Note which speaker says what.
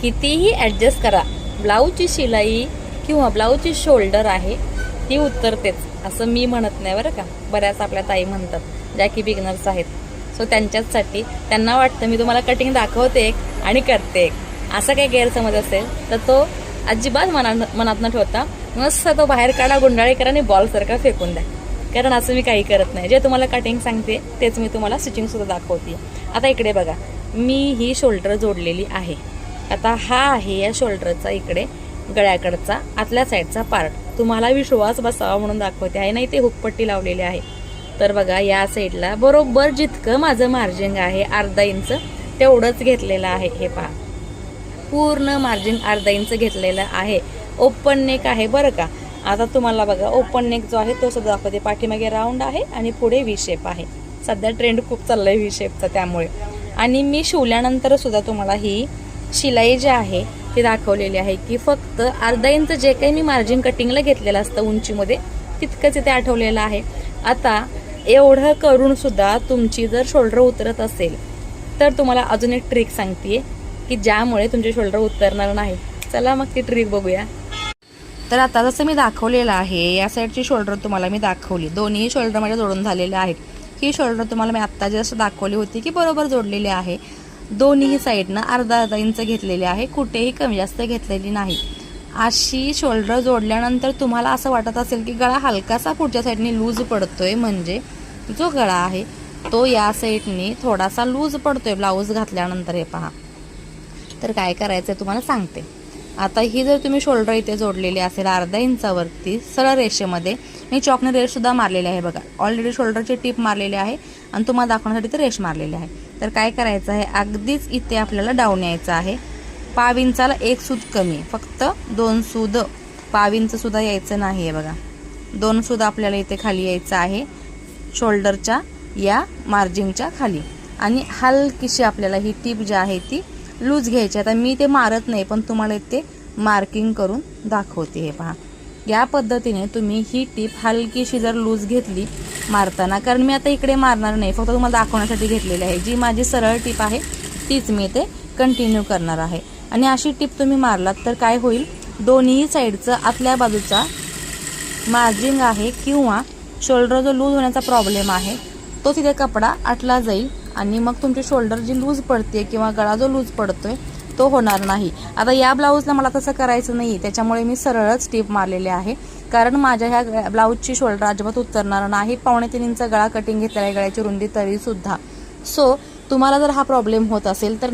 Speaker 1: कितीही ॲडजस्ट करा. ब्लाऊजची शिलाई किंवा ब्लाऊजची शोल्डर आहे ती उतरतेच असं मी म्हणत नाही बरं का. बऱ्याच आपल्या ताई म्हणतात ज्या की बिगनर्स आहेत. सो त्यांच्याचसाठी त्यांना वाटतं मी तुम्हाला कटिंग दाखवते एक आणि करते एक. असा काही गैरसमज असेल तर तो अजिबात मना मनात न ठेवता मस्त तो बाहेर काढा गुंडाळी करा आणि बॉलसारखा फेकून द्या. कारण असं मी काही करत नाही. जे तुम्हाला कटिंग सांगते तेच मी तुम्हाला स्टिचिंगसुद्धा दाखवते. आता इकडे बघा. मी ही शोल्डर जोडलेली आहे. आता हा आहे या शोल्डरचा इकडे गळ्याकडचा आतल्या साईडचा पार्ट तुम्हाला विश्वास बसावा म्हणून दाखवते. आहे नाही ते हुकपट्टी लावलेली आहे. तर बघा या साईडला बरोबर जितकं माझं मार्जिंग आहे अर्धा इंच तेवढंच घेतलेलं आहे. हे पहा. पूर्ण मार्जिन अर्धा इंच घेतलेलं आहे. ओपन नेक आहे बरं का? आता तुम्हाला बघा ओपन नेक जो आहे तो सुद्धा दाखवते. पाठीमागे राऊंड आहे आणि पुढे व्ही शेप आहे. सध्या ट्रेंड खूप चाललाय व्ही शेपचा त्यामुळे. आणि मी शिवल्यानंतर सुद्धा तुम्हाला ही शिलाई जी आहे ती दाखवलेली आहे की फक्त अर्धा इंच जे काही मी मार्जिन कटिंगला घेतलेलं असतं उंचीमध्ये तितकंच इथे आठवलेलं आहे. आता एवढं करूनसुद्धा तुमची जर शोल्डर उतरत असेल तर तुम्हाला अजून एक ट्रिक सांगते की ज्यामुळे तुमचे शोल्डर उतरणार नाही. चला मग ती ट्रिक बघूया. तर आता जसं मी दाखवलेलं आहे या साईडची शोल्डर तुम्हाला मी दाखवली. दोन्ही शोल्डर माझ्या जोडून झालेले आहेत. ही शोल्डर तुम्हाला मी आत्ता जसं दाखवली होती की बरोबर जोडलेली आहे. दोन्ही साईडनं अर्धा अर्धा इंच घेतलेले आहे. कुठेही कमी जास्त घेतलेली नाही. अशी शोल्डर जोडल्यानंतर तुम्हाला असं वाटत असेल की गळा हलकासा पुढच्या साईडने लूज पडतोय. म्हणजे जो गळा आहे तो या साईडने थोडासा लूज पडतोय ब्लाऊज घातल्यानंतर. हे पहा. तर काय करायचं आहे तुम्हाला सांगते. आता ही जर तुम्ही शोल्डर इथे जोडलेली असेल अर्धा इंचावरती सरळ रेषेमध्ये. मी चॉकने रेषसुद्धा मारलेली आहे बघा. ऑलरेडी शोल्डरची टीप मारलेली आहे. आणि तुम्हाला दाखवण्यासाठी ते रेश मारलेले आहे. तर काय करायचं आहे? अगदीच इथे आपल्याला डाऊन यायचं आहे. पाविंचाला एक सूद कमी फक्त दोन सूद. पाविंचं सुद्धा यायचं नाही आहे बघा. दोन सूद आपल्याला इथे खाली यायचं आहे. शोल्डरच्या या मार्जिनच्या खाली. आणि हलकीशी आपल्याला ही टीप जी आहे ती लूज घ्यायची आता मी ते मारत नाही पण तुम्हाला इथे मार्किंग करून दाखवते हे पहा. या पद्धतीने तुम्ही ही टीप हलकीशी जर लूज घेतली मारताना कारण मी आता इकडे मारणार नाही फक्त तुम्हाला दाखवण्यासाठी घेतलेली आहे. जी माझी सरळ टीप आहे तीच मी ते कंटिन्यू करणार आहे. आणि अशी टीप तुम्ही मारलात तर काय होईल? दोन्ही साईडचं आतल्या बाजूचा मार्जिंग आहे किंवा शोल्डर जो लूज होण्याचा प्रॉब्लेम आहे तो तिथे कपडा आटला जाईल आणि मग तुमची शोल्डर जी लूज पडते किंवा गळा जो लूज पडतो आहे तो होणार नाही. आता या ब्लाऊजला मला तसं करायचं नाही त्याच्यामुळे मी सरळच टीप मारलेले आहे. कारण माझ्या ह्या ब्लाऊजची शोल्डर अजिबात उतरणार नाही. पावणे तीन इंच गळा कटिंग घेतलेला आहे. गळ्याची रुंदी तरी सुद्धा सो तुम्हाला जर हा प्रॉब्लेम होत असेल तर